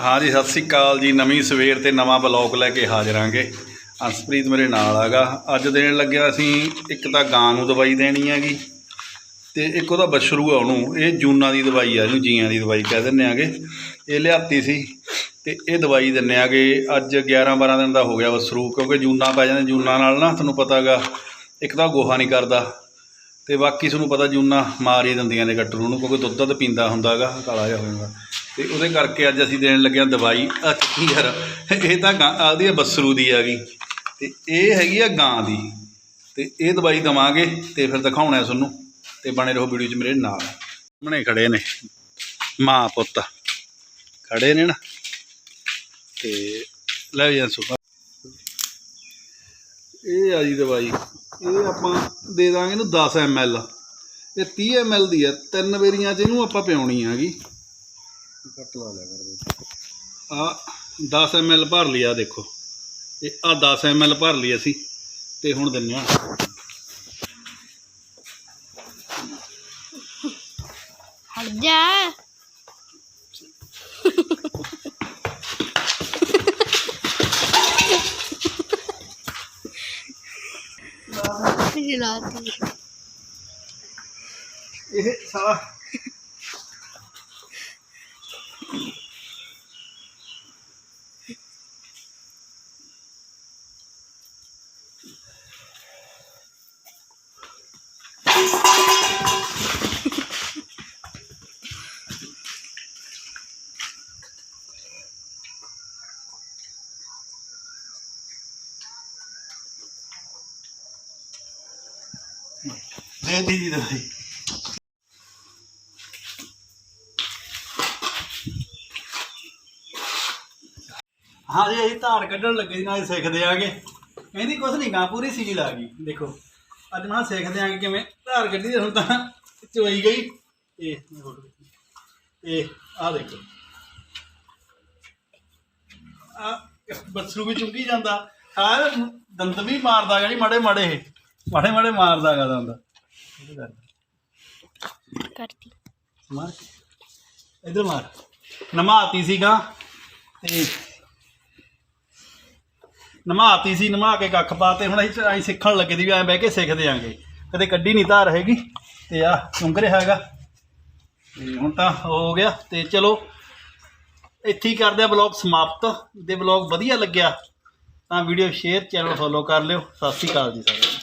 ਹਾਂਜੀ, ਸਤਿ ਸ੍ਰੀ ਅਕਾਲ ਜੀ। ਨਵੀਂ ਸਵੇਰ ਤੇ ਨਵਾਂ ਬਲੌਗ ਲੈ ਕੇ ਹਾਜ਼ਰਾਂਗੇ ਅੰਸਪ੍ਰੀਤ ਮੇਰੇ ਨਾਲ ਆਗਾ। ਅੱਜ ਦੇਣ ਲੱਗਿਆ ਅਸੀਂ ਇੱਕ ਤਾਂ ਗਾਂ ਨੂੰ ਦਵਾਈ ਦੇਣੀ ਹੈਗੀ ਤੇ ਇੱਕ ਉਹਦਾ ਬਛਰੂ ਆ ਉਹਨੂੰ। ਇਹ ਜੂਨਾਂ ਦੀ ਦਵਾਈ ਆ, ਇਹਨੂੰ ਜੀਆਂ ਦੀ ਦਵਾਈ ਕਹਿ ਦਿੰਦੇ ਆਗੇ ਇਹ ਲਿਆਤੀ ਸੀ ਤੇ ਇਹ ਦਵਾਈ ਦਿੰਨੇ ਆਗੇ ਅੱਜ 11 12 ਦਿਨ ਦਾ ਹੋ ਗਿਆ ਬਛਰੂ, ਕਿਉਂਕਿ ਜੂਨਾ ਪੈ ਜਾਂਦਾ, ਜੂਨਾਂ ਨਾਲ ਨਾ ਤੁਹਾਨੂੰ ਪਤਾਗਾ, ਇੱਕ ਤਾਂ ਗੋਹਾ ਨਹੀਂ ਕਰਦਾ ਤੇ ਬਾਕੀ ਤੁਹਾਨੂੰ ਪਤਾ ਜੂਨਾ ਮਾਰ ਹੀ ਦਿੰਦੀਆਂ ਨੇ ਗੱਟਰੂ ਨੂੰ, ਕਿਉਂਕਿ ਦੁੱਧ ਦੁੱਧ ਪੀਂਦਾ ਹੁੰਦਾਗਾ, ਕਾਲਾ ਜਿਹਾ ਹੋ ਜਾਂਦਾ। ਤੇ ਉਹਦੇ ਕਰਕੇ ਅੱਜ ਅਸੀਂ ਦੇਣ ਲੱਗੇ ਹਾਂ ਦਵਾਈ। ਆ ਕੀ ਯਾਰ, ਇਹ ਤਾਂ ਗਾਂ ਆਦੀ ਆ ਬਸਰੂ ਦੀ ਆ ਗਈ ਤੇ ਇਹ ਹੈਗੀ ਆ ਗਾਂ ਦੀ। ਤੇ ਇਹ ਦਵਾਈ ਦਵਾਂਗੇ ਤੇ ਫਿਰ ਦਿਖਾਉਣਾ ਤੁਹਾਨੂੰ ਤੇ ਬਣੇ ਰਹੋ ਵੀਡੀਓ 'ਚ ਮੇਰੇ ਨਾਲ। ਸਾਹਮਣੇ ਖੜੇ ਨੇ ਮਾਂ ਪੁੱਤ। ਖੜੇ ਨੇ ਨਾ। ਤੇ ਲੈ ਜਾਂ ਸੁਪਾ ਇਹ ਆ ਜੀ ਦਵਾਈ। ਇਹ ਆਪਾਂ ਦੇ ਦਾਂਗੇ ਇਹਨੂੰ 10 ml ਇਹ 30 ml ਦੀ ਆ। ਤਿੰਨ ਵੇਰੀਆਂ 'ਚ ਇਹਨੂੰ ਆਪਾਂ ਪਿਆਉਣੀ ਹੈਗੀ। ਕੱਟ ਲਾ ਲਿਆ ਕਰ ਆ 10 ml ਭਰ ਲਿਆ ਦੇਖੋ। ਇਹ ਆ 10 ml ਭਰ ਲਈ ਅਸੀਂ ਤੇ ਹੁਣ ਦਿੰਨੇ ਆ। ਹਟ ਜਾ। ਇਹ ਸਾਲਾ ਦੇ ਦੀ ਜੀ ਦਵਾਈ ਹਾਂ ਜੀ ਅਸੀਂ ਧਾਰ ਕੱਢਣ ਲੱਗੇ ਸੀ ਨਾਲ ਸਿੱਖਦੇ ਆਗੇ ਕਹਿੰਦੀ ਕੁਛ ਨਹੀਂ ਗਾ ਪੂਰੀ ਸੀਲ ਆ ਗਈ। ਦੇਖੋ ਅੱਜ ਮੈਂ ਸਿੱਖਦੇ ਆਗੇ ਕਿਵੇਂ। ਧਾਰ ਕੱਢੀ ਹੁਣ ਤਾਂ ਚੋਈ ਗਈ। ਇਹ। ਇਹ ਆ ਦੇਖੋ। ਆ ਬੱਸਰੂ ਵੀ ਚੁੰਗੀ ਜਾਂਦਾ। ਆ ਦੰਦ ਵੀ ਮਾਰਦਾ ਜਿਹੜੀ ਮਾੜੇ ਮਾੜੇ ਇਹ। ਮਾੜੇ ਮਾੜੇ ਮਾਰਦਾ ਗਾ ਦੰਦ। ਇਹਦੇ। ਕਰਤੀ ਮਾਰ। ਇਧਰ ਮਾਰ। ਨਮਾਤੀ ਸੀਗਾ। ਤੇ ਨਮਾਤੀ ਸੀ, ਨਮਾ ਕੇ ਕੱਖ ਪਾਤੇ, ਹੁਣ ਅਸੀਂ ਅਸੀਂ ਸਿੱਖਣ ਲੱਗੇ ਦੀ ਵੀ ਐਂ ਬਹਿ ਕੇ ਸਿੱਖਦੇ ਆਂਗੇ ਕਦੇ ਕੱਢੀ ਨਹੀਂ ਧਾਰ ਹੈਗੀ, ਤੇ ਆ ਚੁੰਗ ਰਿਹਾ ਹੈਗਾ। ਤੇ ਹੁਣ ਤਾਂ ਹੋ ਗਿਆ, ਤੇ ਚਲੋ, ਇੱਥੇ ਹੀ ਕਰਦੇ ਆ ਬਲੌਗ ਸਮਾਪਤ। ਦੇ ਬਲੌਗ ਵਧੀਆ ਲੱਗਿਆ, ਤਾਂ ਵੀਡੀਓ ਸ਼ੇਅਰ, ਚੈਨਲ ਫੋਲੋ ਕਰ ਲਿਓ। ਸਤਿ ਸ਼੍ਰੀ ਅਕਾਲ ਜੀ ਸਾਰਿਆਂ ਨੂੰ।